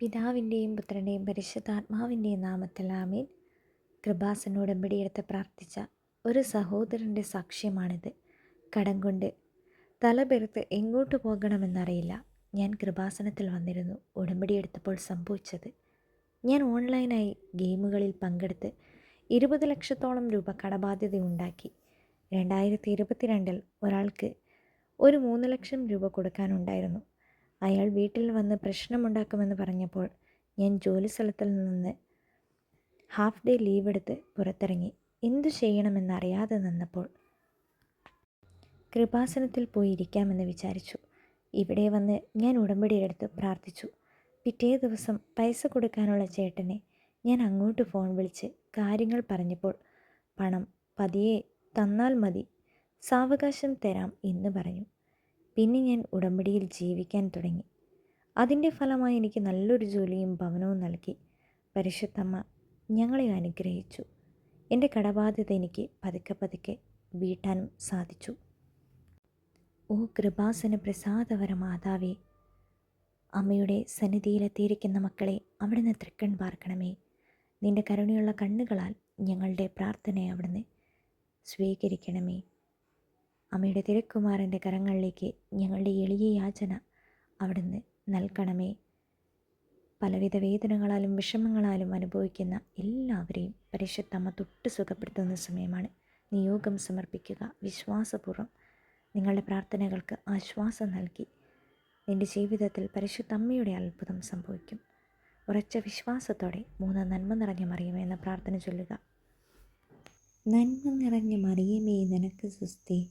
പിതാവിന്റെയും പുത്രന്റെയും പരിശുദ്ധാത്മാവിന്റെയും നാമത്തിൽ ആമീൻ. കൃപാസനോട് പിടിയെടുത്ത് പ്രാർത്ഥിച്ച ഒരു സഹോദരന്റെ സാക്ഷ്യമാണിത്. കടം കൊണ്ട് തലപെരുത്ത് എങ്ങോട്ട് പോകണമെന്നറിയില്ല. ഞാൻ കൃപാസനത്തിൽ വന്നിരുന്നു. ഉടമ്പടിയെടുത്തപ്പോൾ സംഭവിച്ചത് ഞാൻ ഓൺലൈനായി ഗെയിമുകളിൽ പങ്കെടുത്ത് ഇരുപത് ലക്ഷത്തോളം രൂപ കടബാധ്യത ഉണ്ടാക്കി. രണ്ടായിരത്തി ഇരുപത്തിരണ്ടിൽ ഒരാൾക്ക് ഒരു മൂന്ന് ലക്ഷം രൂപ കൊടുക്കാനുണ്ടായിരുന്നു. അയാൾ വീട്ടിൽ വന്ന് പ്രശ്നമുണ്ടാക്കുമെന്ന് പറഞ്ഞപ്പോൾ ഞാൻ ജോലി സ്ഥലത്തിൽ നിന്ന് ഹാഫ് ഡേ ലീവ് എടുത്ത് പുറത്തിറങ്ങി. എന്തു ചെയ്യണമെന്നറിയാതെ നിന്നപ്പോൾ കൃപാസനത്തിൽ പോയി ഇരിക്കാമെന്ന് വിചാരിച്ചു. ഇവിടെ വന്ന് ഞാൻ ഉടമ്പടിയെടുത്ത് പ്രാർത്ഥിച്ചു. പിറ്റേ ദിവസം പൈസ കൊടുക്കാനുള്ള ചേട്ടനെ ഞാൻ അങ്ങോട്ട് ഫോൺ വിളിച്ച് കാര്യങ്ങൾ പറഞ്ഞപ്പോൾ പണം പതിയെ തന്നാൽ മതി സാവകാശം തരാം എന്ന് പറഞ്ഞു. പിന്നെ ഞാൻ ഉടമ്പടിയിൽ ജീവിക്കാൻ തുടങ്ങി. അതിന്റെ ഫലമായി എനിക്ക് നല്ലൊരു ജോലിയും ഭവനവും നൽകി. പരിശുദ്ധമ്മ ഞങ്ങളെ അനുഗ്രഹിച്ചു. എന്റെ കടബാധ്യത എനിക്ക് പതുക്കെ പതുക്കെ വീട്ടാനും സാധിച്ചു. ഓ കൃപാസന പ്രസാദവര മാതാവേ അമ്മയുടെ സന്നിധിയിലെത്തിയിരിക്കുന്ന മക്കളെ അവിടുന്ന് തൃക്കൺ പാർക്കണമേ. നിന്റെ കരുണയുള്ള കണ്ണുകളാൽ ഞങ്ങളുടെ പ്രാർത്ഥനയെ അവിടുന്ന് സ്വീകരിക്കണമേ. അമ്മയുടെ തിരക്കുമാറിന്റെ കരങ്ങളിലേക്ക് ഞങ്ങളുടെ എളിയ യാചന അവിടുന്ന് നൽകണമേ. പലവിധ വേദനകളാലും വിഷമങ്ങളാലും അനുഭവിക്കുന്ന എല്ലാവരെയും പരിശുദ്ധമ്മ തൊട്ട് സുഖപ്പെടുത്തുന്ന സമയമാണ്. നിയോഗം സമർപ്പിക്കുക വിശ്വാസപൂർവം നിങ്ങളുടെ പ്രാർത്ഥനകൾക്ക് ആശ്വാസം നൽകി നിന്റെ ജീവിതത്തിൽ പരിശുദ്ധമ്മയുടെ അത്ഭുതം സംഭവിക്കും. ഉറച്ച വിശ്വാസത്തോടെ മൂന്ന് നന്മ നിറഞ്ഞ മറിയമേ എന്ന പ്രാർത്ഥന ചൊല്ലുക. നന്മ നിറഞ്ഞ മറിയമേ നിനക്ക് സുസ്ഥി